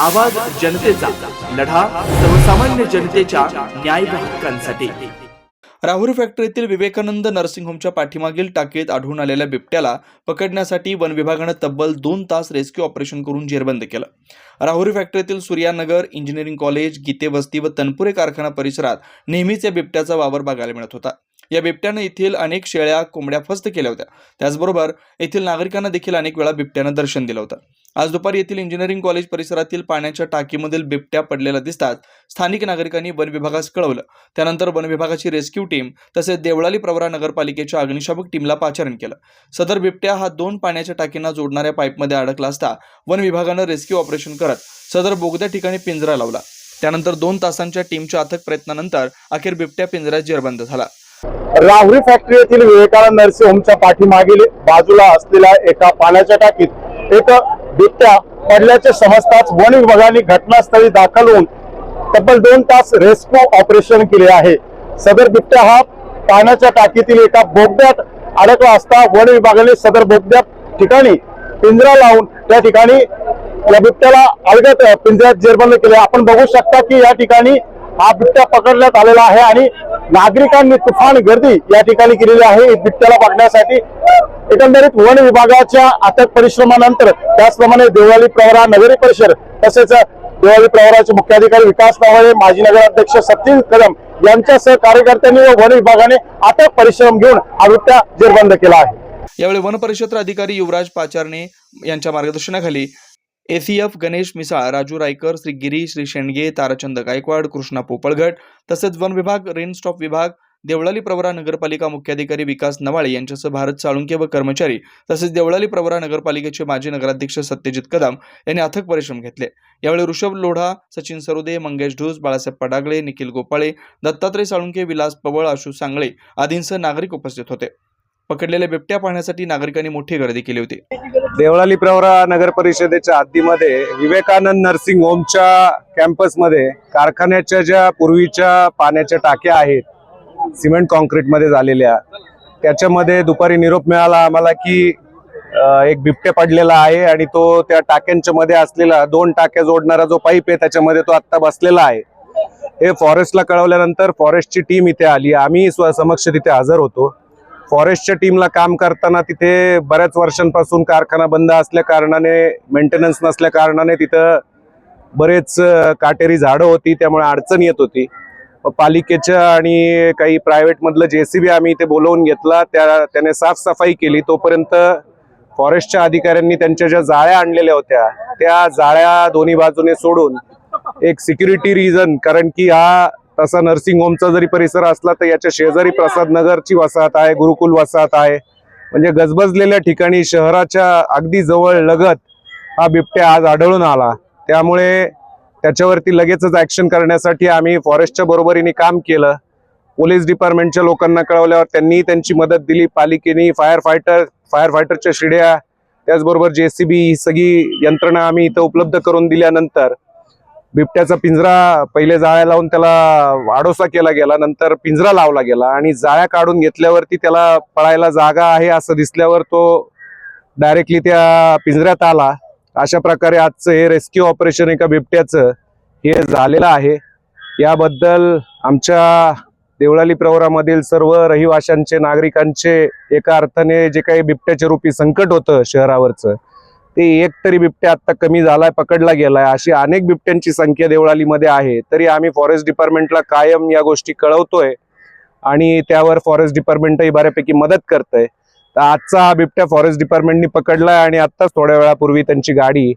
आवाज जनतेचा लढा सर्वसामान्य जनतेच्या न्याय हक्कांसाठी. राहुरी फॅक्टरीतील विवेकानंद नर्सिंग होमच्या पाठीमागील टाकीत आढळून आलेल्या बिबट्याला पकडण्यासाठी वन विभागानं तब्बल दोन तास रेस्क्यू ऑपरेशन करून जेरबंद केलं. राहुरी फॅक्टरीतील सूर्यानगर इंजिनिअरिंग कॉलेज गीते वस्ती व तनपुरे कारखाना परिसरात नेहमीच या बिबट्याचा वावर बघायला मिळत होता. या बिबट्यानं येथील अनेक शेळ्या कोंबड्या फस्त केल्या होत्या. त्याचबरोबर येथील नागरिकांना देखील अनेक वेळा बिबट्यानं दर्शन दिलं होतं. आज दुपारी येथील इंजिनिअरिंग कॉलेज परिसरातील पाण्याच्या टाकीमधील बिबट्या पडलेल्या दिसतात. स्थानिक नागरिकांनी वन विभागास कळवलं. त्यानंतर वन विभागाची रेस्क्यू टीम तसेच देवळाली प्रवरा नगरपालिकेच्या अग्निशामक टीमला पाचारण केलं. सदर बिबट्या हा दोन पाण्याच्या टाकींना जोडणाऱ्या पाईपमध्ये अडकला असता वन विभागानं रेस्क्यू ऑपरेशन करत सदर बोगद्या ठिकाणी पिंजरा लावला. त्यानंतर दोन तासांच्या टीमच्या अथक प्रयत्नानंतर अखेर बिबट्या पिंजऱ्यात जेरबंद झाला. राहुरी फॅक्टरी येथील विवेकानंद नर्सिंग होमच्या पाठीमागील बाजूला असलेल्या एका पाण्याच्या टाकीत एक बिबट्या पडल्याचे समजताच वन विभागाने घटनास्थळी दाखल होऊन तब्बल दोन तास रेस्क्यू ऑपरेशन केले आहे. सदर बिबट्या हा पाण्याच्या टाकीतील एका बोगद्यात अडकला असता वन विभागाने सदर बोगद्या ठिकाणी पिंजरा लावून त्या ठिकाणी या बिबट्याला अलगत पिंजऱ्यात जेरबंद केले. आपण बघू शकता की या ठिकाणी हा बिबट्या पकडण्यात आलेला आहे आणि नागरिकांनी तुफान गर्दी या ठिकाणी केलेली आहे. बिबट्याला पकडण्यासाठी एकंदरीत वन विभागाच्या अथक परिश्रमानंतर त्याचप्रमाणे देवळाली प्रवरा नगरी परिषद तसेच देवळाली प्रवराचे मुख्याधिकारी विकास नवाळे माजी नगराध्यक्ष सचिन कदम यांच्यासह कार्यकर्त्यांनी व वन विभागाने अथक परिश्रम घेऊन हा बिबट्या जेरबंद केला आहे. यावेळी वन परिषद अधिकारी युवराज पाचारणे यांच्या मार्गदर्शनाखाली एसीएफ गणेश मिसाळ राजू रायकर श्री गिरी श्री शेंडगे ताराचंद गायकवाड कृष्णा पोपळघट तसेच वन विभाग रेन स्टॉप विभाग देवळाली प्रवरा नगरपालिका मुख्याधिकारी विकास नवाळे यांच्यासह भारत साळुंके व कर्मचारी तसेच देवळाली प्रवरा नगरपालिकेचे माजी नगराध्यक्ष सत्यजित कदम यांनी अथक परिश्रम घेतले. यावेळी ऋषभ लोढा सचिन सरोदे मंगेश ढूस बाळासाहेब पडागळे निखिल गोपाळे दत्तात्रय साळुंके विलास पवळ आशू सांगळे आदींसह नागरिक उपस्थित होते. पकडलेल्या बिबट्या पाहण्यासाठी नागरिकांनी मोठी गर्दी केली होती. देवळाली प्रवरा नगर परिषदेच्या हद्दीमध्ये विवेकानंद नर्सिंग होमच्या कॅम्पसमध्ये कारखान्याच्या ज्या पूर्वीच्या पाण्याच्या टाक्या आहेत सिमेंट कॉन्क्रीटमध्ये झालेल्या त्याच्यामध्ये दुपारी निरोप मिळाला आम्हाला की एक बिबट्या पडलेला आहे आणि तो त्या टाक्यांच्या मध्ये असलेला दोन टाक्या जोडणारा जो पाईप आहे त्याच्यामध्ये तो आत्ता बसलेला आहे. हे फॉरेस्टला कळवल्यानंतर फॉरेस्टची टीम इथे आली. आम्ही समक्ष तिथे हजर होतो. फॉरेस्टच्या टीमला काम करताना तिथे बऱ्याच वर्षांपासून कारखाना बंद असल्या कारणाने मेंटेनन्स नसल्या कारणाने तिथं बरेच काटेरी झाडं होती त्यामुळे अडचण येत होती. पालिकेच्या आणि काही प्रायव्हेटमधलं जे सी बी आम्ही इथे बोलवून घेतला त्या त्याने साफसफाई केली. तोपर्यंत फॉरेस्टच्या अधिकाऱ्यांनी त्यांच्या ज्या जाळ्या आणलेल्या होत्या त्या जाळ्या दोन्ही बाजूने सोडून एक सिक्युरिटी रिझन कारण की हा तसा नर्सिंग होमचा जरी परिसर असला तर याच्या शेजारी प्रसाद नगरची वसाहत आहे गुरुकुल वसाहत आहे. म्हणजे गजबजलेल्या ठिकाणी शहराच्या अगदी जवळ लगत हा बिबट्या आज आढळून आला. त्यामुळे त्याच्यावरती लगेचच ऍक्शन करण्यासाठी आम्ही फॉरेस्टच्या बरोबरीने काम केलं. पोलीस डिपार्टमेंटच्या लोकांना कळवल्यावर त्यांनी त्यांची मदत दिली. पालिकेने फायर फायटर फायर फायटरच्या शिड्या त्याचबरोबर जेसीबी ही सगळी यंत्रणा आम्ही इथं उपलब्ध करून दिल्यानंतर बिबट्याचा पिंजरा पहिले जाळ्या लावून त्याला आडोसा केला गेला नंतर पिंजरा लावला गेला आणि जाळ्या काढून घेतल्यावरती त्याला पळायला जागा आहे असं दिसल्यावर तो डायरेक्टली त्या पिंजऱ्यात आला. अशा प्रकारे आजचं हे रेस्क्यू ऑपरेशन एका बिबट्याचं हे झालेलं आहे. याबद्दल आमच्या देवळाली प्रवरामधील सर्व रहिवाशांचे नागरिकांचे एका अर्थाने जे काही बिबट्याच्या रूपी संकट होतं शहरावरचं ते एक तरी बिबट्या आता कमी झालाय पकडला गेलाय. अशी अनेक बिबट्यांची संख्या देवळालीमध्ये आहे. तरी आम्ही फॉरेस्ट डिपार्टमेंटला कायम या गोष्टी कळवतोय आणि त्यावर फॉरेस्ट डिपार्टमेंटही बऱ्यापैकी मदत करतंय. तर आजचा हा बिबट्या फॉरेस्ट डिपार्टमेंटनी पकडलाय आणि आत्ताच थोड्या वेळापूर्वी त्यांची गाडी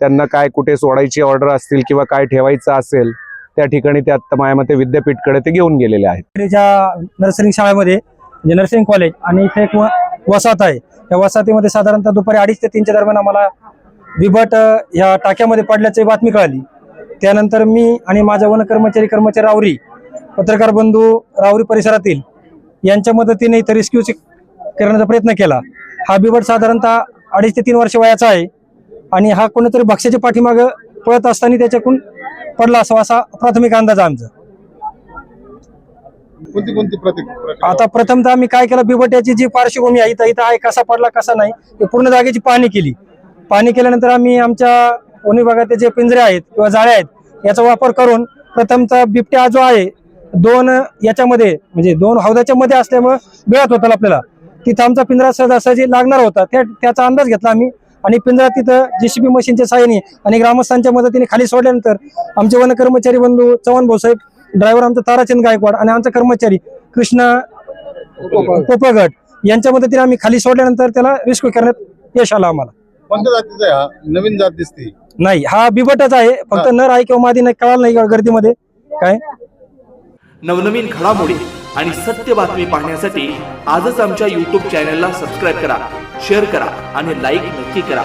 त्यांना काय कुठे सोडायची ऑर्डर असतील किंवा काय ठेवायचं असेल त्या ठिकाणी ते आत्ता मायामते विद्यापीठकडे ते घेऊन गेलेले आहेत. ज्या शाळेमध्ये म्हणजे नर्सिंग कॉलेज आणि इथे एक वसाहत आहे. या वसाहतीमध्ये साधारणतः दुपारी अडीच ते तीनच्या दरम्यान आम्हाला बिबट या ह्या टाक्यामध्ये पडल्याची बातमी कळाली. त्यानंतर मी आणि माझा वन कर्मचारी कर्मचारी रावरी पत्रकार बंधू रावरी परिसरातील यांच्या मदतीने इथं रेस्क्यू करण्याचा प्रयत्न केला. हा बिबट साधारणतः अडीच ते तीन वर्ष वयाचा आहे आणि हा कोणीतरी भक्ष्याच्या पाठीमागं पळत असताना त्याच्याकडून पडला असावा असा प्राथमिक अंदाज आमचा. कोणती कोणती प्रतिक्रिया आता प्रथमतः आम्ही काय केलं बिबट्याची जी पार्श्वभूमी आहे इथं इथं आहे कसा पडला कसा नाही हे पूर्ण जागेची पाहणी केली. पाहणी केल्यानंतर आम्ही आमच्या वन विभागाचे जे पिंजरे आहेत किंवा जाळे आहेत याचा वापर करून प्रथमतः बिबट्या जो आहे दोन याच्यामध्ये म्हणजे दोन हौदाच्या मध्ये असल्यामुळे मिळत होता आपल्याला. तिथं आमचा पिंजरा सहजासहजी लागणार होता त्या त्याचा अंदाज घेतला आम्ही. आणि पिंजरा तिथं जेसीबी मशीनच्या साह्याने आणि ग्रामस्थांच्या मदतीने खाली सोडल्यानंतर आमचे वन कर्मचारी बंधू चव्हाण भाऊसाहेब ड्रायव्हर आमचा ताराचंद गायकवाड आणि आमचा कर्मचारी कृष्णा पोपळगट यांच्या मदतीने आम्ही खाली सोडल्यानंतर त्याला रेस्क्यू करण्यात यश आलं आम्हाला. कोणत्या जातीचा आहे हा? नवीन जात दिसते. नाही हा बिबटच आहे. फक्त नर आहे किंवा मादी नाही कळालं नाही गर्दीमध्ये. काय? नवनवीन घडामोडी आणि सत्य बातमी पाहण्यासाठी आजच आमच्या यूट्यूब चॅनलला सबस्क्राईब करा शेअर करा आणि लाईक नक्की करा.